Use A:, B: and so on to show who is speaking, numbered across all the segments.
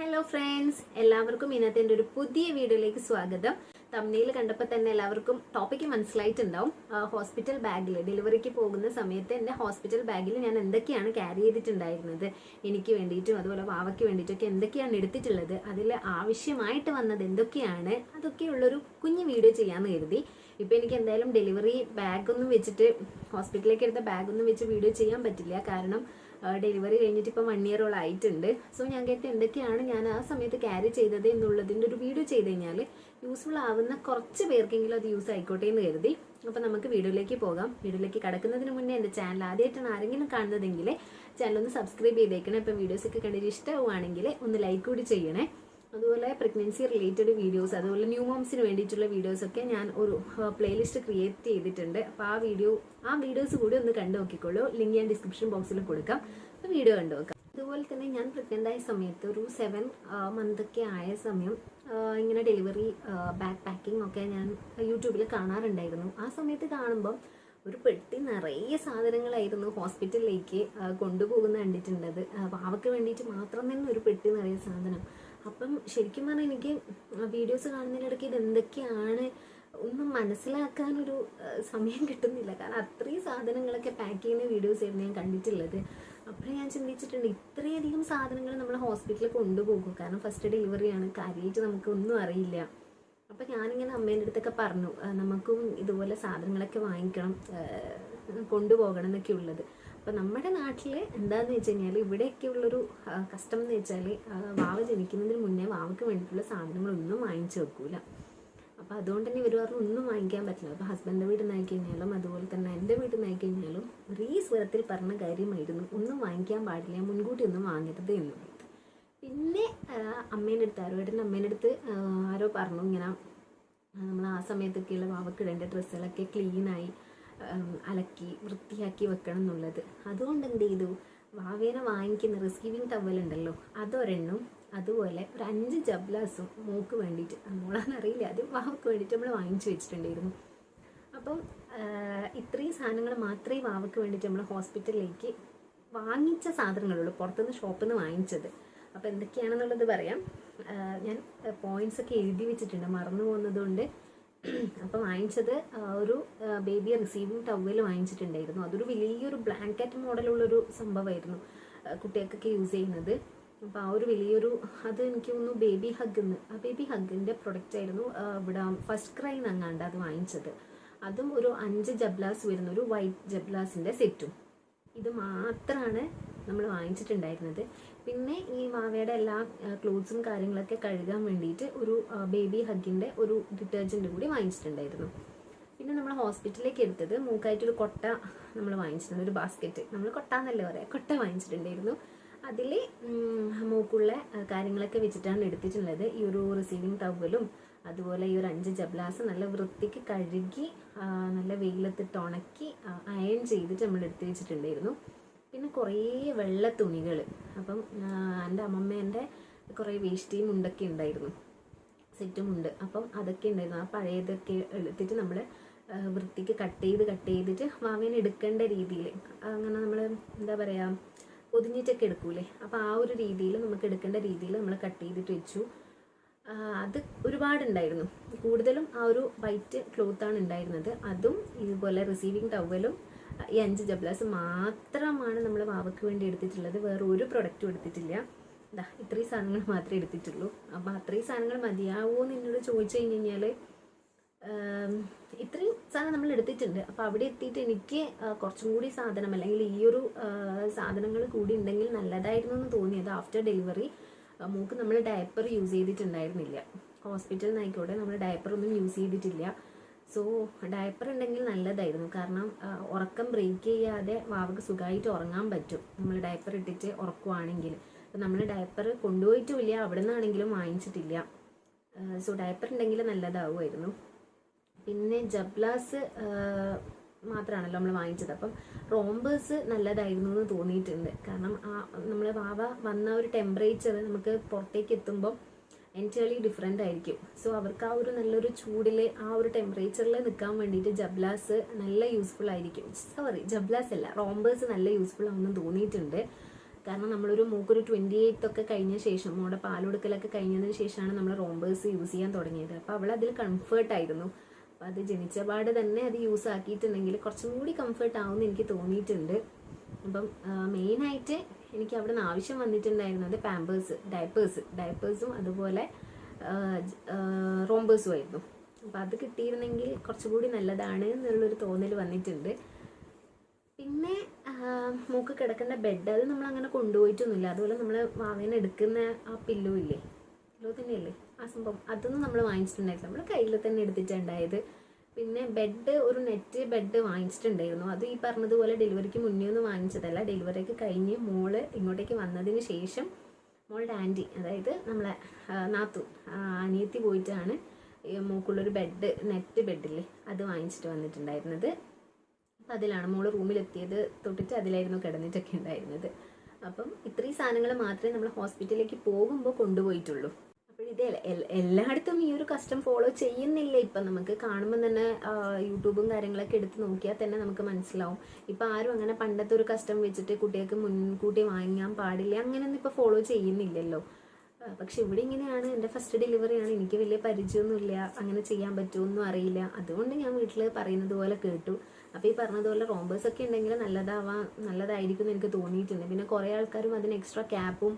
A: Hello friends എല്ലാവർക്കും ഇന്നത്തെ എന്റെ ഒരു പുതിയ വീഡിയോയിലേക്ക് സ്വാഗതം. തമ്മിൽ കണ്ടപ്പോൾ തന്നെ എല്ലാവർക്കും ടോപ്പിക്ക് മനസ്സിലായിട്ടുണ്ടാവും. ഹോസ്പിറ്റൽ ബാഗിൽ ഡെലിവറിക്ക് പോകുന്ന സമയത്ത് എന്റെ ഹോസ്പിറ്റൽ ബാഗിൽ ഞാൻ എന്തൊക്കെയാണ് ക്യാരി ചെയ്തിട്ടുണ്ടായിരുന്നത്? എനിക്ക് വേണ്ടിയിട്ടും അതുപോലെ വാവയ്ക്ക് വേണ്ടിയിട്ടൊക്കെ എന്തൊക്കെയാണ് എടുത്തിട്ടുള്ളത്? അതിൽ ആവശ്യമായിട്ട് വന്നത് എന്തൊക്കെയാണ്? അതൊക്കെയുള്ളൊരു കുഞ്ഞു വീഡിയോ ചെയ്യാമെന്ന് കരുതി. ഇപ്പം എനിക്ക് എന്തായാലും ഡെലിവറി ബാഗൊന്നും വെച്ചിട്ട് ഹോസ്പിറ്റലിലേക്ക് എടുത്ത ബാഗൊന്നും വെച്ച് വീഡിയോ ചെയ്യാൻ പറ്റില്ല. കാരണം ഡെലിവറി കഴിഞ്ഞിട്ട് ഇപ്പം വൺ ഇയറോളം ആയിട്ടുണ്ട്. സോ ഞാൻ കേട്ട് എന്തൊക്കെയാണ് ഞാൻ ആ സമയത്ത് ക്യാരി ചെയ്തത് എന്നുള്ളതിന്റെ ഒരു വീഡിയോ ചെയ്ത് കഴിഞ്ഞാൽ യൂസ്ഫുൾ ആവുന്ന കുറച്ച് പേർക്കെങ്കിലും അത് യൂസ് ആയിക്കോട്ടെ എന്ന് കരുതി. അപ്പോൾ നമുക്ക് വീഡിയോയിലേക്ക് പോകാം. വീഡിയോയിലേക്ക് കടക്കുന്നതിന് മുന്നേ എന്റെ ചാനൽ ആദ്യമായിട്ടാണ് ആരെങ്കിലും കാണുന്നതെങ്കിൽ ചാനൽ ഒന്ന് സബ്സ്ക്രൈബ് ചെയ്തേക്കണേ. ഇപ്പം വീഡിയോസൊക്കെ കണ്ടിട്ട് ഇഷ്ടമാവുകയാണെങ്കിൽ ഒന്ന് ലൈക്ക് കൂടി ചെയ്യണേ. അതുപോലെ പ്രഗ്നൻസി റിലേറ്റഡ് വീഡിയോസ് അതുപോലെ ന്യൂ മോംസിന് വേണ്ടിയിട്ടുള്ള വീഡിയോസ് ഒക്കെ ഞാൻ ഒരു പ്ലേലിസ്റ്റ് ക്രിയേറ്റ് ചെയ്തിട്ടുണ്ട്. അപ്പോൾ ആ വീഡിയോ ആ വീഡിയോസ് കൂടി ഒന്ന് കണ്ടു നോക്കിക്കോളൂ. ലിങ്ക് ഞാൻ ഡിസ്ക്രിപ്ഷൻ ബോക്സിൽ കൊടുക്കാം. വീഡിയോ കണ്ടു നോക്കാം. അതുപോലെ തന്നെ ഞാൻ പ്രഗ്നന്റ് ആയ സമയത്ത് ഒരു സെവൻ മന്ത് ഒക്കെ ആയ സമയം ഇങ്ങനെ ഡെലിവറി ബാക്ക് പാക്കിംഗ് ഒക്കെ ഞാൻ യൂട്യൂബിൽ കാണാറുണ്ടായിരുന്നു. ആ സമയത്ത് കാണുമ്പം ഒരു പെട്ടി നിറയെ സാധനങ്ങളായിരുന്നു ഹോസ്പിറ്റലിലേക്ക് കൊണ്ടുപോകുന്ന കണ്ടിട്ടുണ്ടത്. അവർക്ക് വേണ്ടിയിട്ട് മാത്രം തന്നെ ഒരു പെട്ടി നിറയെ സാധനം. അപ്പം ശരിക്കും പറഞ്ഞാൽ എനിക്ക് വീഡിയോസ് കാണുന്നതിനിടയ്ക്ക് ഇത് എന്തൊക്കെയാണ് ഒന്നും മനസ്സിലാക്കാനൊരു സമയം കിട്ടുന്നില്ല. കാരണം അത്രയും സാധനങ്ങളൊക്കെ പാക്ക് ചെയ്യുന്ന വീഡിയോസ് ആയിരുന്നു ഞാൻ കണ്ടിട്ടുള്ളത്. അപ്പോൾ ഞാൻ ചിന്തിച്ചിട്ടുണ്ട് ഇത്രയധികം സാധനങ്ങൾ നമ്മൾ ഹോസ്പിറ്റലിൽ കൊണ്ടുപോകും. കാരണം ഫസ്റ്റ് ഡെലിവറിയാണ് കാര്യമായിട്ട് നമുക്കൊന്നും അറിയില്ല. അപ്പം ഞാനിങ്ങനെ അമ്മേന്റെ അടുത്തൊക്കെ പറഞ്ഞു നമുക്കും ഇതുപോലെ സാധനങ്ങളൊക്കെ വാങ്ങിക്കണം കൊണ്ടുപോകണം എന്നൊക്കെ ഉള്ളത് അപ്പം നമ്മുടെ നാട്ടിൽ എന്താണെന്ന് വെച്ച് കഴിഞ്ഞാൽ ഇവിടെയൊക്കെ ഉള്ളൊരു ആ, കഷ്ടം എന്ന് വെച്ചാൽ വാവ് ജനിക്കുന്നതിന് മുന്നേ വാവയ്ക്ക് വേണ്ടിയിട്ടുള്ള സാധനങ്ങളൊന്നും വാങ്ങിച്ചു വെക്കൂല. അപ്പോൾ അതുകൊണ്ട് തന്നെ ഇവർ പറഞ്ഞു ഒന്നും വാങ്ങിക്കാൻ പറ്റില്ല. അപ്പോൾ ഹസ്ബൻഡിന്റെ വീട്ടിൽ നിന്ന് ആയിക്കഴിഞ്ഞാലും അതുപോലെ തന്നെ എന്റെ വീട്ടിൽ നിന്ന് ആയിക്കഴിഞ്ഞാലും ഒരേ സ്വരത്തിൽ പറഞ്ഞ കാര്യമായിരുന്നു. ഒന്നും വാങ്ങിക്കാൻ പാടില്ല. മുൻകൂട്ടി ഒന്നും വാങ്ങരുത് എന്നുള്ളത് പിന്നെ അമ്മേന്റെ അടുത്ത് ആരോ അമ്മേന്റെ അടുത്ത് ആരോ പറഞ്ഞു ഇങ്ങനെ നമ്മൾ ആ സമയത്തൊക്കെയുള്ള വാവക്കിടേണ്ട ഡ്രസ്സുകളൊക്കെ ക്ലീനായി അലക്കി വൃത്തിയാക്കി വെക്കണം എന്നുള്ളത്. അതുകൊണ്ട് എന്ത് ചെയ്തു? വാവേന വാങ്ങിക്കുന്ന റിസീവിങ് ടവലുണ്ടല്ലോ അതൊരെണ്ണം അതുപോലെ ഒരു അഞ്ച് ജബ്ലാസും മോക്ക് വേണ്ടിയിട്ട് മോളാന്നറിയില്ല അത് വാവക്ക് വേണ്ടിയിട്ട് നമ്മൾ വാങ്ങിച്ചു വെച്ചിട്ടുണ്ടായിരുന്നു. അപ്പം ഇത്രയും സാധനങ്ങൾ മാത്രമേ വാവക്ക് വേണ്ടിയിട്ട് നമ്മൾ ഹോസ്പിറ്റലിലേക്ക് വാങ്ങിച്ച സാധനങ്ങളുള്ളൂ പുറത്തുനിന്ന് ഷോപ്പിൽ നിന്ന് വാങ്ങിച്ചത്. അപ്പോൾ എന്തൊക്കെയാണെന്നുള്ളത് പറയാം. ഞാൻ പോയിന്റ്സ് ഒക്കെ എഴുതി വെച്ചിട്ടുണ്ട് മറന്നു പോകുന്നതുകൊണ്ട് അപ്പോൾ വാങ്ങിച്ചത് ഒരു ബേബി റിസീവിങ് ടവൽ വാങ്ങിച്ചിട്ടുണ്ടായിരുന്നു. അതൊരു വലിയൊരു ബ്ലാങ്കറ്റ് മോഡലുള്ളൊരു സംഭവമായിരുന്നു കുട്ടികൾക്കൊക്കെ യൂസ് ചെയ്യുന്നത്. അപ്പോൾ ആ ഒരു വലിയൊരു അത് എനിക്ക് തോന്നുന്നു ബേബി ഹഗ് എന്ന് ആ ബേബി ഹഗിന്റെ പ്രൊഡക്റ്റ് ആയിരുന്നു ഇവിടെ ഫസ്റ്റ് ക്രൈ നങ്ങാണ്ട് അത് വാങ്ങിച്ചത്. അതും ഒരു അഞ്ച് ജബ്ലാസ് വരുന്ന ഒരു വൈറ്റ് ജബ്ലാസിന്റെ സെറ്റും ഇത് മാത്രമാണ് നമ്മൾ വാങ്ങിച്ചിട്ടുണ്ടായിരുന്നത്. പിന്നെ ഈ മാവയുടെ എല്ലാ ക്ലോത്ത്സും കാര്യങ്ങളൊക്കെ കഴുകാൻ വേണ്ടിയിട്ട് ഒരു ബേബി ഹഗിന്റെ ഒരു ഡിറ്റർജന്റ് കൂടി വാങ്ങിച്ചിട്ടുണ്ടായിരുന്നു. പിന്നെ നമ്മൾ ഹോസ്പിറ്റലിലേക്ക് എടുത്തത് മൂക്കായിട്ടൊരു കൊട്ട നമ്മൾ വാങ്ങിച്ചിട്ടുണ്ട് ഒരു ബാസ്ക്കറ്റ് നമ്മൾ കൊട്ട എന്നല്ലേ പറയാം കൊട്ട വാങ്ങിച്ചിട്ടുണ്ടായിരുന്നു. അതിൽ മൂക്കുള്ള കാര്യങ്ങളൊക്കെ വെച്ചിട്ടാണ് എടുത്തിട്ടുള്ളത്. ഈ ഒരു റിസീവിങ് ടവലും അതുപോലെ ഈ ഒരു അഞ്ച് ജബ്ലാസ് നല്ല വൃത്തിക്ക് കഴുകി നല്ല വെയിലത്തിട്ട് ഉണക്കി അയൺ ചെയ്തിട്ട് നമ്മൾ എടുത്ത് വെച്ചിട്ടുണ്ടായിരുന്നു. പിന്നെ കുറേ വെള്ള തുണികൾ അപ്പം എന്റെ അമ്മമ്മേന്റെ കുറേ വേഷ്ടിയും മുണ്ടൊക്കെ ഉണ്ടായിരുന്നു. സെറ്റും ഉണ്ട് അപ്പം അതൊക്കെ ഉണ്ടായിരുന്നു. ആ പഴയതൊക്കെ എടുത്തിട്ട് നമ്മൾ വൃത്തിക്ക് കട്ട് ചെയ്ത് കട്ട് ചെയ്തിട്ട് വാവേനെ എടുക്കേണ്ട രീതിയിൽ അങ്ങനെ നമ്മൾ എന്താ പറയുക പൊതിഞ്ഞിട്ടൊക്കെ എടുക്കൂലേ? അപ്പോൾ ആ ഒരു രീതിയിൽ നമുക്ക് എടുക്കേണ്ട രീതിയിൽ നമ്മൾ കട്ട് ചെയ്തിട്ട് വെച്ചു. അത് ഒരുപാടുണ്ടായിരുന്നു. കൂടുതലും ആ ഒരു വൈറ്റ് ക്ലോത്താണ് ഉണ്ടായിരുന്നത്. അതും ഇതുപോലെ റിസീവിങ് ടവലും ഈ അഞ്ച് ജബ്ലാസ് മാത്രമാണ് നമ്മൾ വാവയ്ക്ക് വേണ്ടി എടുത്തിട്ടുള്ളത്. വേറെ ഒരു പ്രൊഡക്റ്റും എടുത്തിട്ടില്ല. ഇതാ ഇത്രയും സാധനങ്ങൾ മാത്രമേ എടുത്തിട്ടുള്ളൂ. അപ്പോൾ അത്രയും സാധനങ്ങൾ മതിയാവുമോ എന്ന് എന്നോട് ചോദിച്ചു കഴിഞ്ഞ് കഴിഞ്ഞാൽ ഇത്രയും സാധനം നമ്മൾ എടുത്തിട്ടുണ്ട്. അപ്പോൾ അവിടെ എത്തിയിട്ട് എനിക്ക് കുറച്ചും കൂടി സാധനം അല്ലെങ്കിൽ ഈ ഒരു സാധനങ്ങൾ കൂടി ഉണ്ടെങ്കിൽ നല്ലതായിരുന്നു എന്ന് തോന്നിയത് ആഫ്റ്റർ ഡെലിവറി മൂക്ക് നമ്മൾ ഡയപ്പർ യൂസ് ചെയ്തിട്ടുണ്ടായിരുന്നില്ല. ഹോസ്പിറ്റലിൽ നിന്നായിക്കോട്ടെ നമ്മൾ ഡയപ്പർ ഒന്നും യൂസ് ചെയ്തിട്ടില്ല. സോ ഡയപ്പർ ഉണ്ടെങ്കിൽ നല്ലതായിരുന്നു. കാരണം ഉറക്കം ബ്രേക്ക് ചെയ്യാതെ വാവക്ക് സുഖമായിട്ട് ഉറങ്ങാൻ പറ്റും. നമ്മൾ ഡയപ്പർ ഇട്ടിട്ട് ഉറക്കുവാണെങ്കിൽ. അപ്പം നമ്മൾ ഡയപ്പർ കൊണ്ടുപോയിട്ടുമില്ല അവിടെ നിന്നാണെങ്കിലും വാങ്ങിച്ചിട്ടില്ല സോ ഡയപ്പർ ഉണ്ടെങ്കിൽ നല്ലതാവുമായിരുന്നു. പിന്നെ ജബ്ലാസ് മാത്രമാണല്ലോ നമ്മൾ വാങ്ങിച്ചത്. അപ്പം റോംബേഴ്സ് നല്ലതായിരുന്നു എന്ന് തോന്നിയിട്ടുണ്ട്. കാരണം ആ നമ്മൾ വാവ വന്ന ഒരു ടെമ്പറേച്ചർ നമുക്ക് പുറത്തേക്ക് എത്തുമ്പം എന്റയർലി ഡിഫറെന്റ് ആയിരിക്കും. സോ അവർക്ക് ആ ഒരു നല്ലൊരു ചൂടിൽ ആ ഒരു ടെമ്പറേച്ചറിൽ നിൽക്കാൻ വേണ്ടിയിട്ട് ജബ്ലാസ് നല്ല യൂസ്ഫുൾ ആയിരിക്കും. സോറി ജബ്ലാസ് അല്ല റോംബേഴ്സ് നല്ല യൂസ്ഫുൾ ആണെന്ന് തോന്നിയിട്ടുണ്ട്. കാരണം നമ്മളൊരു മൂക്കൊരു ട്വന്റി എയ്ത്ത് ഒക്കെ കഴിഞ്ഞ ശേഷം നമ്മുടെ പാലൊടുക്കലൊക്കെ കഴിഞ്ഞതിന് ശേഷമാണ് നമ്മൾ റോംബേഴ്സ് യൂസ് ചെയ്യാൻ തുടങ്ങിയത്. അപ്പോൾ അവൾ അതിൽ കംഫേർട്ടായിരുന്നു അപ്പോൾ അത് ജനിച്ച പാട് തന്നെ അത് യൂസ് ആക്കിയിട്ടുണ്ടെങ്കിൽ കുറച്ചും കൂടി കംഫർട്ട് ആവുമെന്ന് എനിക്ക് തോന്നിയിട്ടുണ്ട്. അപ്പം മെയിനായിട്ട് എനിക്ക് അവിടെ നിന്ന് ആവശ്യം വന്നിട്ടുണ്ടായിരുന്നത് പാമ്പേഴ്സ് ഡയപ്പേഴ്സ് ഡയപ്പേഴ്സും അതുപോലെ റോംബേഴ്സും ആയിരുന്നു. അപ്പോൾ അത് കിട്ടിയിരുന്നെങ്കിൽ കുറച്ചുകൂടി നല്ലതാണ് എന്നുള്ളൊരു തോന്നൽ വന്നിട്ടുണ്ട്. പിന്നെ മൂക്ക് കിടക്കുന്ന ബെഡ് അത് നമ്മൾ അങ്ങനെ കൊണ്ടുപോയിട്ടൊന്നുമില്ല. അതുപോലെ നമ്മൾ വാങ്ങാൻ എടുക്കുന്ന ആ പില്ലു ഇല്ലേ? പില്ലോ തന്നെയല്ലേ? ആ സംഭവം. അതൊന്നും നമ്മൾ വാങ്ങിച്ചിട്ടുണ്ടായിരുന്നു നമ്മൾ കയ്യിൽ തന്നെ എടുത്തിട്ടുണ്ടായത് പിന്നെ ബെഡ് ഒരു നെറ്റ് ബെഡ് വാങ്ങിച്ചിട്ടുണ്ടായിരുന്നു. അത് ഈ പറഞ്ഞതുപോലെ ഡെലിവറിക്ക് മുന്നേ ഒന്നും വാങ്ങിച്ചതല്ല. ഡെലിവറിക്ക് കഴിഞ്ഞ് മോൾ ഇങ്ങോട്ടേക്ക് വന്നതിന് ശേഷം മോളുടെ ആന്റി അതായത് നമ്മളെ നാത്തു അനിയത്തി പോയിട്ടാണ് മൂക്കുള്ളൊരു ബെഡ് നെറ്റ് ബെഡില്ലേ അത് വാങ്ങിച്ചിട്ട് വന്നിട്ടുണ്ടായിരുന്നത്. അപ്പം അതിലാണ് മോൾ റൂമിലെത്തിയത്. തൊട്ടിട്ട് അതിലായിരുന്നു കിടന്നിട്ടൊക്കെ ഉണ്ടായിരുന്നത്. അപ്പം ഇത്രയും സാധനങ്ങൾ മാത്രമേ നമ്മൾ ഹോസ്പിറ്റലിലേക്ക് പോകുമ്പോൾ കൊണ്ടുപോയിട്ടുള്ളൂ. അപ്പോൾ ഇത് എല്ലായിടത്തും ഈ ഒരു കസ്റ്റം ഫോളോ ചെയ്യുന്നില്ല. ഇപ്പം നമുക്ക് കാണുമ്പോൾ തന്നെ യൂട്യൂബും കാര്യങ്ങളൊക്കെ എടുത്ത് നോക്കിയാൽ തന്നെ നമുക്ക് മനസ്സിലാവും. ഇപ്പം ആരും അങ്ങനെ പണ്ടത്തെ ഒരു കസ്റ്റം വെച്ചിട്ട് കുട്ടികൾക്ക് മുൻകൂട്ടി വാങ്ങാൻ പാടില്ല. അങ്ങനെയൊന്നും ഇപ്പോൾ ഫോളോ ചെയ്യുന്നില്ലല്ലോ. പക്ഷെ ഇവിടെ ഇങ്ങനെയാണ്. എന്റെ ഫസ്റ്റ് ഡെലിവറിയാണ് എനിക്ക് വലിയ പരിചയമൊന്നുമില്ല. അങ്ങനെ ചെയ്യാൻ പറ്റുമൊന്നും അറിയില്ല. അതുകൊണ്ട് ഞാൻ വീട്ടിൽ പറയുന്നത് പോലെ കേട്ടു. അപ്പോൾ ഈ പറഞ്ഞതുപോലെ റോംബേഴ്സ് ഒക്കെ ഉണ്ടെങ്കിൽ നല്ലതാവാം നല്ലതായിരിക്കും എന്ന് എനിക്ക് തോന്നിയിട്ടുണ്ട്. പിന്നെ കുറേ ആൾക്കാരും അതിന് എക്സ്ട്രാ ക്യാപ്പും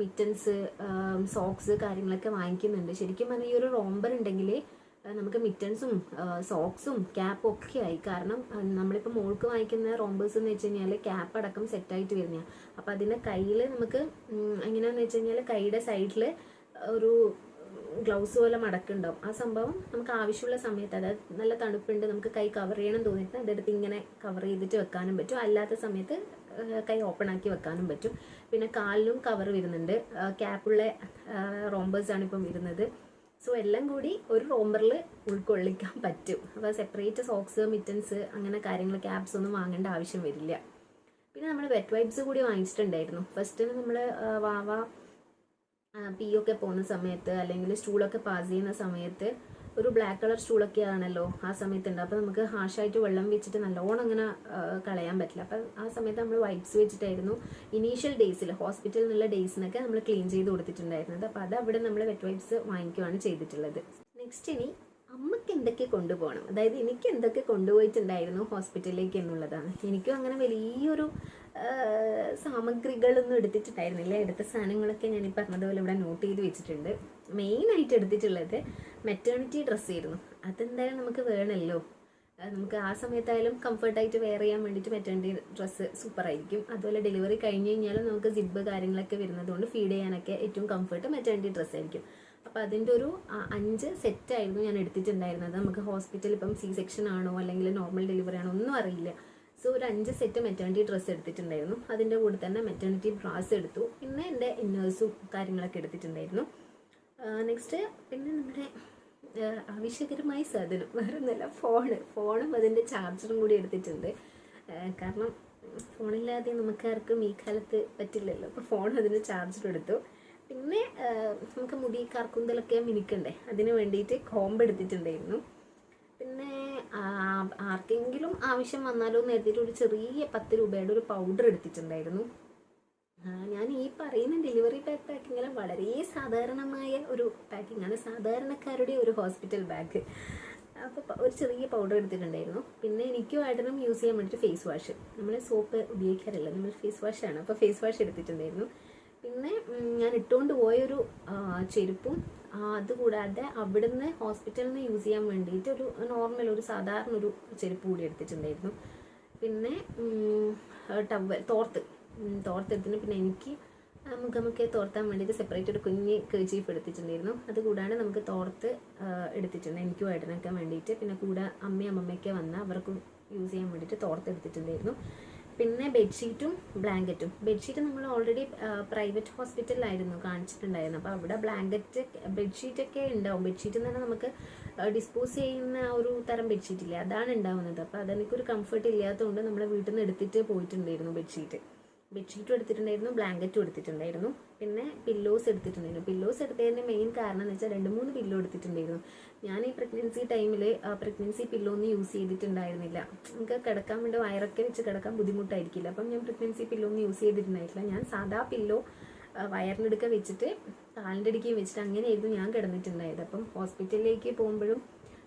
A: മിറ്റൻസ് സോക്സ് കാര്യങ്ങളൊക്കെ വാങ്ങിക്കുന്നുണ്ട്. ശരിക്കും പറഞ്ഞാൽ ഈ ഒരു റോംബർ ഉണ്ടെങ്കിൽ നമുക്ക് മിറ്റൻസും സോക്സും ക്യാപ്പും ഒക്കെ ആയി. കാരണം നമ്മളിപ്പോൾ മോൾക്ക് വാങ്ങിക്കുന്ന റോംബേഴ്സ് എന്ന് വെച്ച് കഴിഞ്ഞാൽ ക്യാപ്പ് അടക്കം സെറ്റായിട്ട് വരുന്നതാണ് അപ്പോൾ അതിന്റെ കയ്യിൽ നമുക്ക് എങ്ങനെയാണെന്ന് വെച്ച് കഴിഞ്ഞാൽ കൈയുടെ സൈഡിൽ ഒരു ഗ്ലൗസ് പോലെ മടക്കുണ്ടാവും ആ സംഭവം നമുക്ക് ആവശ്യമുള്ള സമയത്ത് അതായത് നല്ല തണുപ്പുണ്ട് നമുക്ക് കൈ കവർ ചെയ്യണം തോന്നിയിട്ട് അതെടുത്ത് ഇങ്ങനെ കവർ ചെയ്തിട്ട് വെക്കാനും പറ്റും. അല്ലാത്ത സമയത്ത് കൈ ഓപ്പൺ ആക്കി വെക്കാനും പറ്റും. പിന്നെ കാലിലും കവർ വരുന്നുണ്ട്. ക്യാപ്പുള്ള ആണ് ഇപ്പം വരുന്നത്. സോ എല്ലാം കൂടി ഒരു റോംബറിൽ ഉൾക്കൊള്ളിക്കാൻ പറ്റും. അപ്പോൾ സെപ്പറേറ്റ് സോക്സ് മിറ്റൻസ് അങ്ങനെ കാര്യങ്ങൾ ക്യാപ്സ് ഒന്നും വാങ്ങേണ്ട ആവശ്യം വരില്ല. പിന്നെ നമ്മൾ വെറ്റ് വൈബ്സ് കൂടി വാങ്ങിച്ചിട്ടുണ്ടായിരുന്നു. ഫസ്റ്റിന് നമ്മൾ വാവ പി ഒക്കെ പോകുന്ന സമയത്ത് അല്ലെങ്കിൽ സ്റ്റൂളൊക്കെ പാസ് ചെയ്യുന്ന സമയത്ത് ഒരു ബ്ലാക്ക് കളർ സ്റ്റൂളൊക്കെ ആണല്ലോ ആ സമയത്തുണ്ട്. അപ്പോൾ നമുക്ക് ഹാഷായിട്ട് വെള്ളം വെച്ചിട്ട് നല്ലോണം അങ്ങനെ കളയാൻ പറ്റില്ല. അപ്പം ആ സമയത്ത് നമ്മൾ വൈപ്സ് വെച്ചിട്ടായിരുന്നു ഇനീഷ്യൽ ഡേയ്സിൽ ഹോസ്പിറ്റലിൽ നിന്നുള്ള ഡേയ്സിനൊക്കെ നമ്മൾ ക്ലീൻ ചെയ്ത് കൊടുത്തിട്ടുണ്ടായിരുന്നത്. അപ്പോൾ അത് അവിടെ നമ്മൾ വെറ്റ് വൈപ്സ് വാങ്ങിക്കുകയാണ് ചെയ്തിട്ടുള്ളത്. നെക്സ്റ്റ് ഇനി അമ്മയ്ക്ക് എന്തൊക്കെ കൊണ്ടുപോകണം? അതായത് എനിക്ക് എന്തൊക്കെ കൊണ്ടുപോയിട്ടുണ്ടായിരുന്നു ഹോസ്പിറ്റലിലേക്ക് എന്നുള്ളതാണ്. എനിക്കും അങ്ങനെ വലിയൊരു സാമഗ്രികളൊന്നും എടുത്തിട്ടുണ്ടായിരുന്നില്ല. എടുത്ത സാധനങ്ങളൊക്കെ ഞാൻ ഈ പറഞ്ഞതുപോലെ ഇവിടെ നോട്ട് ചെയ്ത് വെച്ചിട്ടുണ്ട്. മെയിനായിട്ട് എടുത്തിട്ടുള്ളത് മെറ്റേണിറ്റി ഡ്രസ്സ് ആയിരുന്നു. അതെന്തായാലും നമുക്ക് വേണമല്ലോ. നമുക്ക് ആ സമയത്തായാലും കംഫർട്ടായിട്ട് വെയർ ചെയ്യാൻ വേണ്ടിയിട്ട് മെറ്റേണിറ്റി ഡ്രസ്സ് സൂപ്പർ ആയിരിക്കും. അതുപോലെ ഡെലിവറി കഴിഞ്ഞ് കഴിഞ്ഞാലും നമുക്ക് ജിബ് കാര്യങ്ങളൊക്കെ വരുന്നതുകൊണ്ട് ഫീഡ് ചെയ്യാനൊക്കെ ഏറ്റവും കംഫർട്ട് മെറ്റേണിറ്റി ഡ്രസ്സ് ആയിരിക്കും. അപ്പോൾ അതിന്റെ ഒരു അഞ്ച് സെറ്റായിരുന്നു ഞാൻ എടുത്തിട്ടുണ്ടായിരുന്നത്. നമുക്ക് ഹോസ്പിറ്റൽ ഇപ്പം സി സെക്ഷൻ ആണോ അല്ലെങ്കിൽ നോർമൽ ഡെലിവറി ആണോ ഒന്നും അറിയില്ല. സോ ഒരു അഞ്ച് സെറ്റ് മെറ്റേണിറ്റി ഡ്രസ്സ് എടുത്തിട്ടുണ്ടായിരുന്നു. അതിന്റെ കൂടെ തന്നെ മെറ്റേണിറ്റി ബ്രാസ് എടുത്തു. പിന്നെ എന്റെ ഇന്നേഴ്സും കാര്യങ്ങളൊക്കെ എടുത്തിട്ടുണ്ടായിരുന്നു. നെക്സ്റ്റ് പിന്നെ നമ്മുടെ ആവശ്യകരമായ സാധനം വേറെ ഒന്നല്ല ഫോണ് ഫോണും അതിന്റെ ചാർജറും കൂടി എടുത്തിട്ടുണ്ട്. കാരണം ഫോണില്ലാതെ നമുക്കാർക്കും ഈ കാലത്ത് പറ്റില്ലല്ലോ. അപ്പോൾ ഫോൺ അതിന് ചാർജർ എടുത്തു. പിന്നെ നമുക്ക് മുടി കറക്കുന്തലൊക്കെ മിനുക്കണ്ടേ? അതിന് വേണ്ടിയിട്ട് കോമ്പ് എടുത്തിട്ടുണ്ടായിരുന്നു. പിന്നെ ആർക്കെങ്കിലും ആവശ്യം വന്നാലോ എന്ന് എഴുതിയിട്ട് ഒരു ചെറിയ പത്ത് രൂപയുടെ ഒരു പൗഡർ എടുത്തിട്ടുണ്ടായിരുന്നു. ഞാൻ ഈ പറയുന്ന ഡെലിവറി ബാഗ് പാക്കിങ്ങിൽ വളരെ സാധാരണമായ ഒരു പാക്കിംഗ് ആണ്. സാധാരണക്കാരുടെ ഒരു ഹോസ്പിറ്റൽ ബാഗ് അപ്പോൾ ഒരു ചെറിയ പൗഡർ എടുത്തിട്ടുണ്ടായിരുന്നു. പിന്നെ എനിക്കും ആയിട്ടും യൂസ് ചെയ്യാൻ വേണ്ടിയിട്ട് ഫേസ് വാഷ് നമ്മൾ സോപ്പ് ഉപയോഗിക്കാറില്ല. നമ്മൾ ഫേസ് വാഷാണ് അപ്പോൾ ഫേസ് വാഷ് എടുത്തിട്ടുണ്ടായിരുന്നു. പിന്നെ ഞാൻ ഇട്ടുകൊണ്ട് പോയൊരു ചെരുപ്പും അതുകൂടാതെ അവിടുന്ന് ഹോസ്പിറ്റലിൽ നിന്ന് യൂസ് ചെയ്യാൻ വേണ്ടിയിട്ട് ഒരു നോർമൽ ഒരു സാധാരണ ഒരു ചെരുപ്പ് കൂടി എടുത്തിട്ടുണ്ടായിരുന്നു. പിന്നെ ടവൽ തോർത്ത്. തോർത്തെടുത്തിന് പിന്നെ എനിക്ക് നമുക്ക് മുഖമൊക്കെ തോർത്താൻ വേണ്ടിയിട്ട് സെപ്പറേറ്റ് ഒരു കുഞ്ഞ് കേച്ചീഫ് എടുത്തിട്ടുണ്ടായിരുന്നു. അതുകൂടാണ്ട് നമുക്ക് തോർത്ത് എടുത്തിട്ടുണ്ട്. എനിക്കും ഏട്ടനൊക്കെ വേണ്ടിയിട്ട്. പിന്നെ കൂടെ അമ്മയും അമ്മമ്മയൊക്കെ വന്ന അവർക്കും യൂസ് ചെയ്യാൻ വേണ്ടിയിട്ട് തോർത്ത് എടുത്തിട്ടുണ്ടായിരുന്നു. പിന്നെ ബെഡ്ഷീറ്റും ബ്ലാങ്കറ്റും ബെഡ്ഷീറ്റ് നമ്മൾ ഓൾറെഡി പ്രൈവറ്റ് ഹോസ്പിറ്റലിലായിരുന്നു കാണിച്ചിട്ടുണ്ടായിരുന്നു അപ്പോൾ അവിടെ ബ്ലാങ്കറ്റ് ബെഡ്ഷീറ്റൊക്കെ ഉണ്ടാവും. ബെഡ്ഷീറ്റ് എന്ന് പറഞ്ഞാൽ നമുക്ക് ഡിസ്പോസ് ചെയ്യുന്ന ഒരു തരം ബെഡ്ഷീറ്റ് ഇല്ലേ? അതാണ് ഉണ്ടാവുന്നത്. അപ്പോൾ അതെനിക്കൊരു കംഫർട്ട് ഇല്ലാത്തതുകൊണ്ട് നമ്മൾ വീട്ടിൽ നിന്ന് എടുത്തിട്ട് പോയിട്ടുണ്ടായിരുന്നു ബെഡ്ഷീറ്റ് ബെഡ്ഷീറ്റും എടുത്തിട്ടുണ്ടായിരുന്നു ബ്ലാങ്കറ്റും എടുത്തിട്ടുണ്ടായിരുന്നു പിന്നെ പില്ലോസ് എടുത്തിട്ടുണ്ടായിരുന്നു. പില്ലോസ് എടുത്തതിന്റെ മെയിൻ കാരണം എന്ന് വെച്ചാൽ രണ്ട് മൂന്ന് പില്ലോ എടുത്തിട്ടുണ്ടായിരുന്നു. ഞാൻ ഈ പ്രഗ്നൻസി ടൈമിൽ പ്രഗ്നൻസി പില്ലോ ഒന്നും യൂസ് ചെയ്തിട്ടുണ്ടായിരുന്നില്ല. നമുക്ക് കിടക്കാൻ വേണ്ടി വയറൊക്കെ വെച്ച് കിടക്കാൻ ബുദ്ധിമുട്ടായിരിക്കില്ല. അപ്പം ഞാൻ പ്രഗ്നൻസി പില്ലോ ഒന്നും യൂസ് ചെയ്തിട്ടുണ്ടായിട്ടില്ല ഞാൻ സാധാ പില്ലോ വയറിനെടുക്ക വെച്ചിട്ട് കാലിന്റെ അടിക്കുകയും വെച്ചിട്ട് അങ്ങനെയായിരുന്നു ഞാൻ കിടന്നിട്ടുണ്ടായത്. അപ്പം ഹോസ്പിറ്റലിലേക്ക് പോകുമ്പോഴും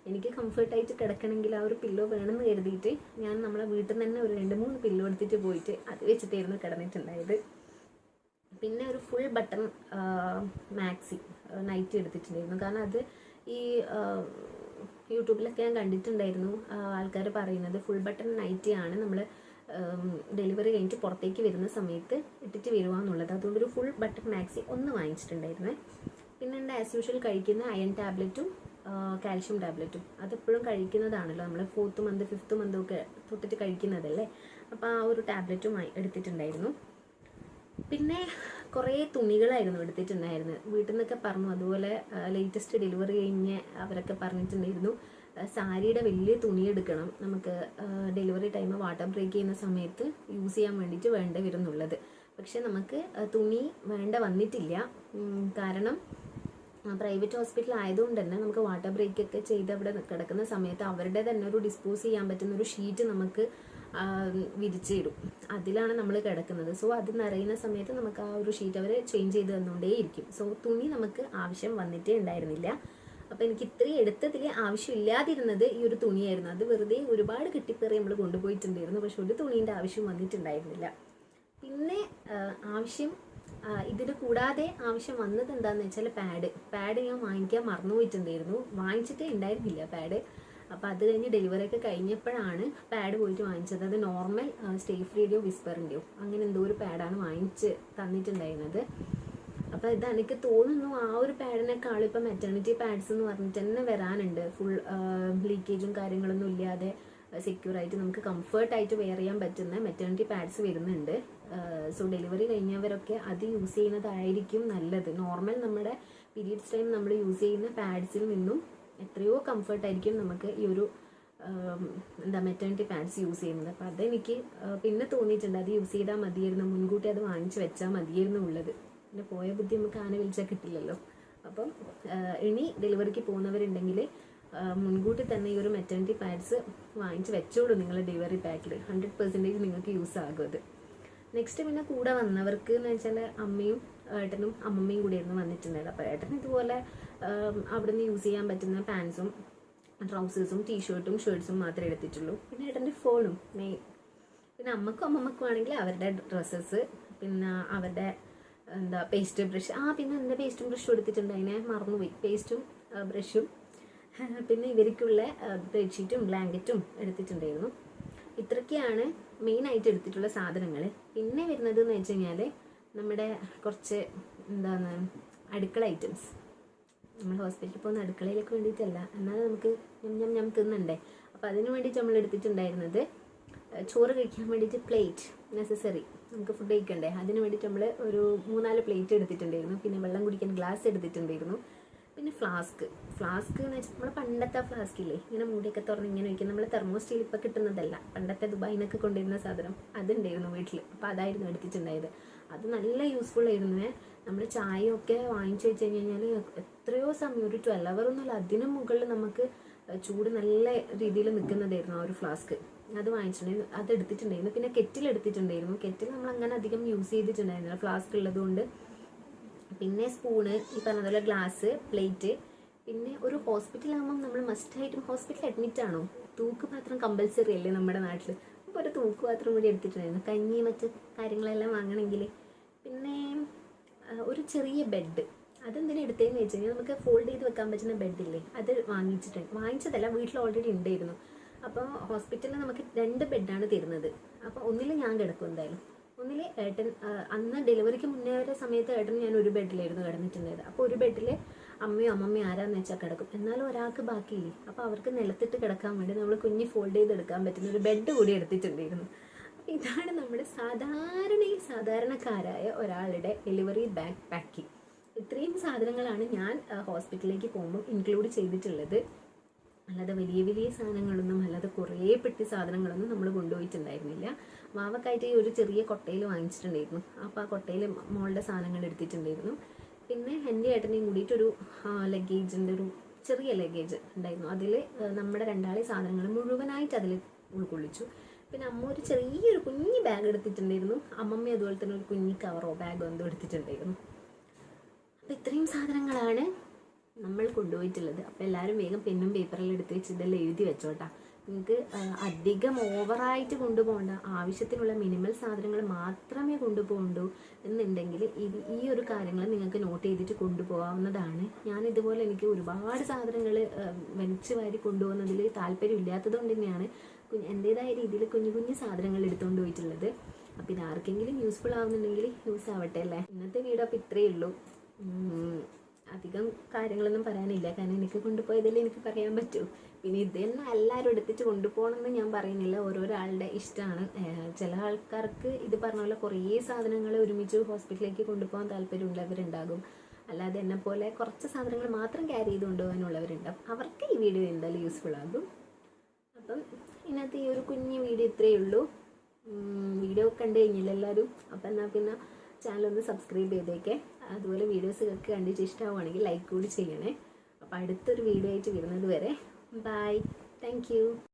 A: എനിക്ക് കംഫർട്ടായിട്ട് കിടക്കണമെങ്കിൽ ആ ഒരു പില്ലോ വേണമെന്ന് കരുതിയിട്ട് ഞാൻ നമ്മളെ വീട്ടിൽ നിന്ന് തന്നെ ഒരു രണ്ട് മൂന്ന് പില്ലോ എടുത്തിട്ട് പോയിട്ട് അത് വെച്ചിട്ടായിരുന്നു കിടന്നിട്ടുണ്ടായത്. പിന്നെ ഒരു ഫുൾ ബട്ടൺ മാക്സി നൈറ്റ് എടുത്തിട്ടുണ്ടായിരുന്നു. കാരണം അത് ഈ യൂട്യൂബിലൊക്കെ ഞാൻ കണ്ടിട്ടുണ്ടായിരുന്നു. ആൾക്കാർ പറയുന്നത് ഫുൾ ബട്ടൺ നൈറ്റി ആണ് നമ്മൾ ഡെലിവറി കഴിഞ്ഞിട്ട് പുറത്തേക്ക് വരുന്ന സമയത്ത് ഇട്ടിട്ട് വരുവാന്നുള്ളത്. അതുകൊണ്ട് ഒരു ഫുൾ ബട്ടൺ മാക്സി ഒന്ന് വാങ്ങിച്ചിട്ടുണ്ടായിരുന്നേ. പിന്നെ എന്റെ ആസ് യൂഷ്വൽ കഴിക്കുന്ന അയൺ ടാബ്ലറ്റും കാൽഷ്യം ടാബ്ലറ്റും അതെപ്പോഴും കഴിക്കുന്നതാണല്ലോ നമ്മൾ ഫോർത്ത് മന്ത് ഫിഫ്ത്ത് മന്ത് ഒക്കെ തൊട്ടിട്ട് കഴിക്കുന്നതല്ലേ? അപ്പോൾ ആ ഒരു ടാബ്ലറ്റും എടുത്തിട്ടുണ്ടായിരുന്നു. പിന്നെ കുറേ തുണികളായിരുന്നു എടുത്തിട്ടുണ്ടായിരുന്നത് വീട്ടിൽ നിന്നൊക്കെ പറഞ്ഞു അതുപോലെ ലേറ്റസ്റ്റ് ഡെലിവറി കഴിഞ്ഞ് അവരൊക്കെ പറഞ്ഞിട്ടുണ്ടായിരുന്നു സാരിയുടെ വലിയ തുണി എടുക്കണം. നമുക്ക് ഡെലിവറി ടൈം വാട്ടർ ബ്രേക്ക് ചെയ്യുന്ന സമയത്ത് യൂസ് ചെയ്യാൻ വേണ്ടിയിട്ട് വേണ്ട വരുന്നുള്ളത്. പക്ഷെ നമുക്ക് തുണി വേണ്ട വന്നിട്ടില്ല. കാരണം പ്രൈവറ്റ് ഹോസ്പിറ്റൽ ആയതുകൊണ്ട് തന്നെ നമുക്ക് വാട്ടർ ബ്രേക്ക് ഒക്കെ ചെയ്ത് അവിടെ കിടക്കുന്ന സമയത്ത് അവരുടെ തന്നെ ഒരു ഡിസ്പോസ് ചെയ്യാൻ പറ്റുന്ന ഒരു ഷീറ്റ് നമുക്ക് വിരിച്ചിടും. അതിലാണ് നമ്മൾ കിടക്കുന്നത്. സോ അത് നിറയുന്ന സമയത്ത് നമുക്ക് ആ ഒരു ഷീറ്റ് അവർ ചേഞ്ച് ചെയ്ത് തന്നുകൊണ്ടേയിരിക്കും. സോ തുണി നമുക്ക് ആവശ്യം വന്നിട്ടേ ഉണ്ടായിരുന്നില്ല. അപ്പം എനിക്ക് ഇത്രയും എടുത്തതിൽ ആവശ്യമില്ലാതിരുന്നത് ഈ ഒരു തുണിയായിരുന്നു. അത് വെറുതെ ഒരുപാട് കിട്ടിപ്പേറി നമ്മൾ കൊണ്ടുപോയിട്ടുണ്ടായിരുന്നു. പക്ഷെ ഒരു തുണീന്റെ ആവശ്യം വന്നിട്ടുണ്ടായിരുന്നില്ല. പിന്നെ ആവശ്യം ഇതിൽ കൂടാതെ ആവശ്യം വന്നത് എന്താണെന്ന് വെച്ചാൽ പാഡ് പാഡ് ഞാൻ വാങ്ങിക്കാൻ മറന്നുപോയിട്ടുണ്ടായിരുന്നു വാങ്ങിച്ചിട്ടേ ഉണ്ടായിരുന്നില്ല പാഡ് അപ്പോൾ അത് കഴിഞ്ഞ് ഡെലിവറി ഒക്കെ കഴിഞ്ഞപ്പോഴാണ് പാഡ് പോയിട്ട് വാങ്ങിച്ചത്. അത് നോർമൽ സ്റ്റേ ഫ്രീഡിയോ വിസ്പറിന്റെയോ അങ്ങനെ എന്തോ ഒരു പാഡാണ് വാങ്ങിച്ച് തന്നിട്ടുണ്ടായിരുന്നത്. അപ്പോൾ ഇത് എനിക്ക് തോന്നുന്നു ആ ഒരു പാഡിനേക്കാൾ ഇപ്പം മെറ്റേണിറ്റി പാഡ്സ് എന്ന് പറഞ്ഞിട്ട് തന്നെ വരാനുണ്ട്. ഫുൾ ലീക്കേജും കാര്യങ്ങളൊന്നും ഇല്ലാതെ സെക്യൂർ ആയിട്ട് നമുക്ക് കംഫർട്ടായിട്ട് വെയർ ചെയ്യാൻ പറ്റുന്ന മെറ്റേണിറ്റി പാഡ്സ് വരുന്നുണ്ട്. സോ ഡെലിവറി കഴിഞ്ഞവരൊക്കെ അത് യൂസ് ചെയ്യുന്നതായിരിക്കും നല്ലത്. നോർമൽ നമ്മുടെ പീരീഡ്സ് ടൈം നമ്മൾ യൂസ് ചെയ്യുന്ന പാഡ്സിൽ നിന്നും എത്രയോ കംഫർട്ടായിരിക്കും നമുക്ക് ഈ ഒരു എന്താ മെറ്റേണിറ്റി പാഡ്സ് യൂസ് ചെയ്യുന്നത്. അപ്പം അതെനിക്ക് പിന്നെ തോന്നിയിട്ടുണ്ട്. അത് യൂസ് ചെയ്താൽ മതിയായിരുന്നു. മുൻകൂട്ടി അത് വാങ്ങിച്ചു വെച്ചാൽ മതിയായിരുന്നു ഉള്ളത്. പിന്നെ പോയ ബുദ്ധി നമുക്ക് ആന വിളിച്ചാൽ കിട്ടില്ലല്ലോ. അപ്പം ഇനി ഡെലിവറിക്ക് പോകുന്നവരുണ്ടെങ്കിൽ മുൻകൂട്ടി തന്നെ ഈ ഒരു മെറ്റേണിറ്റി പാഡ്സ് വാങ്ങിച്ച് വെച്ചോളൂ നിങ്ങളുടെ ഡെലിവറി പാക്കിൽ ഹൺഡ്രഡ് പെർസെന്റേജ് നിങ്ങൾക്ക് യൂസ് ആകും അത്. നെക്സ്റ്റ് പിന്നെ കൂടെ വന്നവർക്ക് എന്ന് വെച്ചാൽ അമ്മയും ഏട്ടനും അമ്മമ്മയും കൂടിയായിരുന്നു വന്നിട്ടുണ്ടായത് അപ്പോൾ ഏട്ടൻ ഇതുപോലെ അവിടുന്ന് യൂസ് ചെയ്യാൻ പറ്റുന്ന പാൻസും ട്രൗസേഴ്സും ടീഷർട്ടും ഷർട്ട്സും മാത്രമേ എടുത്തിട്ടുള്ളൂ. പിന്നെ ഏട്ടന്റെ ഫോണും മെയിൻ പിന്നെ അമ്മക്കും അമ്മമ്മക്കും ആണെങ്കിൽ അവരുടെ ഡ്രസ്സസ് പിന്നെ അവരുടെ എന്താ പേസ്റ്റ് ബ്രഷ് ആ പിന്നെ എന്റെ പേസ്റ്റും ബ്രഷും എടുത്തിട്ടുണ്ട്. അതിനെ മറന്നുപോയി. പേസ്റ്റും ബ്രഷും പിന്നെ ഇവർക്കുള്ള ബെഡ്ഷീറ്റും ബ്ലാങ്കറ്റും എടുത്തിട്ടുണ്ടായിരുന്നു. ഇത്രയൊക്കെയാണ് മെയിനായിട്ട് എടുത്തിട്ടുള്ള സാധനങ്ങൾ. പിന്നെ വരുന്നത് എന്ന് വെച്ച് കഴിഞ്ഞാൽ നമ്മുടെ കുറച്ച് എന്താണ് അടുക്കള ഐറ്റംസ് നമ്മൾ ഹോസ്പിറ്റലിൽ പോകുന്ന അടുക്കളയിലേക്ക് വേണ്ടിയിട്ടല്ല. എന്നാൽ നമുക്ക് ഞം ഞം ഞം തിന്നണ്ടേ. അപ്പോൾ അതിന് വേണ്ടിയിട്ട് നമ്മൾ എടുത്തിട്ടുണ്ടായിരുന്നത് ചോറ് കഴിക്കാൻ വേണ്ടിയിട്ട് പ്ലേറ്റ് നെസസറി നമുക്ക് ഫുഡ് കഴിക്കണ്ടേ? അതിന് വേണ്ടിയിട്ട് നമ്മൾ ഒരു മൂന്നാൽ പ്ലേറ്റ് എടുത്തിട്ടുണ്ടായിരുന്നു. പിന്നെ വെള്ളം കുടിക്കാൻ ഗ്ലാസ് എടുത്തിട്ടുണ്ടായിരുന്നു. പിന്നെ ഫ്ലാസ്ക്. ഫ്ലാസ്ക് എന്ന് വെച്ചാൽ നമ്മൾ പണ്ടത്തെ ഫ്ലാസ്ക് ഇല്ലേ? ഇങ്ങനെ മൂടിയൊക്കെ തുറന്ന് ഇങ്ങനെ വയ്ക്കും നമ്മൾ തെർമോ സ്റ്റീൽ ഇപ്പോൾ കിട്ടുന്നതല്ല. പണ്ടത്തെ ദുബായിനൊക്കെ കൊണ്ടിരുന്ന സാധനം അതുണ്ടായിരുന്നു വീട്ടിൽ അപ്പോൾ അതായിരുന്നു എടുത്തിട്ടുണ്ടായത്. അത് നല്ല യൂസ്ഫുൾ ആയിരുന്നു. നമ്മൾ ചായയൊക്കെ വാങ്ങിച്ചു വെച്ച് കഴിഞ്ഞാൽ എത്രയോ സമയം ഒരു ട്വൽവ് അവർ ഒന്നുമില്ല അതിനും മുകളിൽ നമുക്ക് ചൂട് നല്ല രീതിയിൽ നിൽക്കുന്നതായിരുന്നു ആ ഒരു ഫ്ലാസ്ക്. അത് വാങ്ങിച്ചിട്ടുണ്ടായിരുന്നു. അത് എടുത്തിട്ടുണ്ടായിരുന്നു. പിന്നെ കെറ്റിൽ എടുത്തിട്ടുണ്ടായിരുന്നു കെറ്റിൽ നമ്മൾ അങ്ങനെ അധികം യൂസ് ചെയ്തിട്ടുണ്ടായിരുന്നില്ല. ഫ്ലാസ്ക് ഉള്ളതുകൊണ്ട് പിന്നെ സ്പൂണ് ഈ പറഞ്ഞതുപോലെ ഗ്ലാസ് പ്ലേറ്റ് പിന്നെ ഒരു ഹോസ്പിറ്റലാകുമ്പം നമ്മൾ മസ്റ്റായിട്ടും ഹോസ്പിറ്റൽ അഡ്മിറ്റ് ആണോ? തൂക്ക് പാത്രം കമ്പൽസറി അല്ലേ നമ്മുടെ നാട്ടിൽ അപ്പോൾ ഒരു തൂക്ക് പാത്രം കൂടി എടുത്തിട്ടുണ്ടായിരുന്നു. കഞ്ഞി മറ്റ് കാര്യങ്ങളെല്ലാം വാങ്ങണമെങ്കിൽ. പിന്നെ ഒരു ചെറിയ ബെഡ് അതെന്തിനാ എടുത്തതെന്ന് വെച്ച് കഴിഞ്ഞാൽ നമുക്ക് ഫോൾഡ് ചെയ്ത് വെക്കാൻ പറ്റുന്ന ബെഡില്ലേ അത് വാങ്ങിച്ചിട്ടുണ്ട് വാങ്ങിച്ചതല്ല വീട്ടിൽ ഓൾറെഡി ഉണ്ടായിരുന്നു. അപ്പോൾ ഹോസ്പിറ്റലിൽ നമുക്ക് രണ്ട് ബെഡാണ് തരുന്നത്. അപ്പോൾ ഒന്നിൽ ഞാൻ കിടക്കും എന്തായാലും. ഒന്നിൽ ഏട്ടൻ അന്ന് ഡെലിവറിക്ക് മുന്നേ വരെ സമയത്ത് ഏട്ടൻ ഞാൻ ഒരു ബെഡിലായിരുന്നു കിടന്നിട്ടുണ്ടായത് അപ്പോൾ ഒരു ബെഡിൽ അമ്മയും അമ്മമ്മയും ആരാന്ന് വെച്ചാൽ കിടക്കും. എന്നാലും ഒരാൾക്ക് ബാക്കിയില്ലേ? അപ്പോൾ അവർക്ക് നിലത്തിട്ട് കിടക്കാൻ വേണ്ടി നമ്മൾ കുഞ്ഞ് ഫോൾഡ് ചെയ്ത് എടുക്കാൻ പറ്റുന്ന ഒരു ബെഡ് കൂടി എടുത്തിട്ടുണ്ടായിരുന്നു. ഇതാണ് നമ്മുടെ സാധാരണ ഈ സാധാരണക്കാരായ ഒരാളുടെ ഡെലിവറി ബാഗ് പാക്കിംഗ് ഇത്രയും സാധനങ്ങളാണ് ഞാൻ ഹോസ്പിറ്റലിലേക്ക് പോകുമ്പോൾ ഇൻക്ലൂഡ് ചെയ്തിട്ടുള്ളത്. അല്ലാതെ വലിയ വലിയ സാധനങ്ങളൊന്നും അല്ലാതെ കുറേ പെട്ടി സാധനങ്ങളൊന്നും നമ്മൾ കൊണ്ടുപോയിട്ടുണ്ടായിരുന്നില്ല. മാവക്കായിട്ട് ഈ ഒരു ചെറിയ കൊട്ടയിൽ വാങ്ങിച്ചിട്ടുണ്ടായിരുന്നു. അപ്പോൾ ആ കൊട്ടയിൽ മോളുടെ സാധനങ്ങൾ എടുത്തിട്ടുണ്ടായിരുന്നു. പിന്നെ എന്റെ ഏട്ടനെയും കൂടിയിട്ടൊരു ലഗേജിന്റെ ഒരു ചെറിയ ലഗേജ് ഉണ്ടായിരുന്നു. അതിൽ നമ്മുടെ രണ്ടാളെ സാധനങ്ങൾ മുഴുവനായിട്ട് അതിൽ ഉൾക്കൊള്ളിച്ചു. പിന്നെ അമ്മ ഒരു ചെറിയൊരു കുഞ്ഞി ബാഗ് എടുത്തിട്ടുണ്ടായിരുന്നു. അമ്മമ്മ അതുപോലെ തന്നെ ഒരു കുഞ്ഞി കവറോ ബാഗോ എന്തോ എടുത്തിട്ടുണ്ടായിരുന്നു. അപ്പോൾ ഇത്രയും സാധനങ്ങളാണ് നമ്മൾ കൊണ്ടുപോയിട്ടുള്ളത്. അപ്പോൾ എല്ലാവരും വേഗം പെന്നും പേപ്പറിൽ എടുത്ത് വെച്ച് ഇതെല്ലാം എഴുതി വെച്ചോട്ടാ. നിങ്ങൾക്ക് അധികം ഓവറായിട്ട് കൊണ്ടുപോകണ്ട. ആവശ്യത്തിനുള്ള മിനിമൽ സാധനങ്ങൾ മാത്രമേ കൊണ്ടുപോകണ്ടൂ എന്നുണ്ടെങ്കിൽ ഈ ഒരു കാര്യങ്ങൾ നിങ്ങൾക്ക് നോട്ട് ചെയ്തിട്ട് കൊണ്ടുപോകാവുന്നതാണ്. ഞാൻ ഇതുപോലെ എനിക്ക് ഒരുപാട് സാധനങ്ങൾ വലിച്ചു വാരി കൊണ്ടുപോകുന്നതിൽ താല്പര്യമില്ലാത്തത് കൊണ്ട് തന്നെയാണ് എന്റെതായ രീതിയിൽ കുഞ്ഞു കുഞ്ഞു സാധനങ്ങൾ എടുത്തുകൊണ്ട് പോയിട്ടുള്ളത്. അപ്പോൾ ഇത് ആർക്കെങ്കിലും യൂസ്ഫുൾ ആവുന്നുണ്ടെങ്കിൽ യൂസ് ആവട്ടെ അല്ലേ? ഇന്നത്തെ വീഡിയോ അപ്പോൾ ഇത്രയേ ഉള്ളൂ. അധികം കാര്യങ്ങളൊന്നും പറയാനില്ല. കാരണം എനിക്ക് കൊണ്ടുപോയതല്ലേ എനിക്ക് പറയാൻ പറ്റൂ. പിന്നെ ഇത് തന്നെ എല്ലാവരും എടുത്തിട്ട് കൊണ്ടുപോകണമെന്ന് ഞാൻ പറയുന്നില്ല. ഓരോരാളുടെ ഇഷ്ടമാണ് ചില ആൾക്കാർക്ക് ഇത് പറഞ്ഞ പോലെ കുറേ സാധനങ്ങൾ ഒരുമിച്ച് ഹോസ്പിറ്റലിലേക്ക് കൊണ്ടുപോകാൻ താല്പര്യമുള്ളവരുണ്ടാകും. അല്ലാതെ എന്നെ പോലെ കുറച്ച് സാധനങ്ങൾ മാത്രം ക്യാരി ചെയ്ത് കൊണ്ടുപോകാനുള്ളവരുണ്ടാവും അവർക്ക് ഈ വീഡിയോ എന്തായാലും യൂസ്ഫുൾ ആകും. അപ്പം ഇതിനകത്ത് ഈ ഒരു കുഞ്ഞു വീഡിയോ ഇത്രയേ ഉള്ളൂ. വീഡിയോ കണ്ടു കഴിഞ്ഞില്ല എല്ലാവരും? അപ്പം എന്നാൽ പിന്നെ ചാനൽ ഒന്ന് സബ്സ്ക്രൈബ് ചെയ്തേക്കെ. അതുപോലെ വീഡിയോസ് ഒക്കെ കണ്ടിട്ട് ഇഷ്ടമാവുകയാണെങ്കിൽ ലൈക്ക് കൂടി ചെയ്യണേ. അപ്പോൾ അടുത്തൊരു വീഡിയോ ആയിട്ട് വരുന്നത് വരെ ബൈ താങ്ക്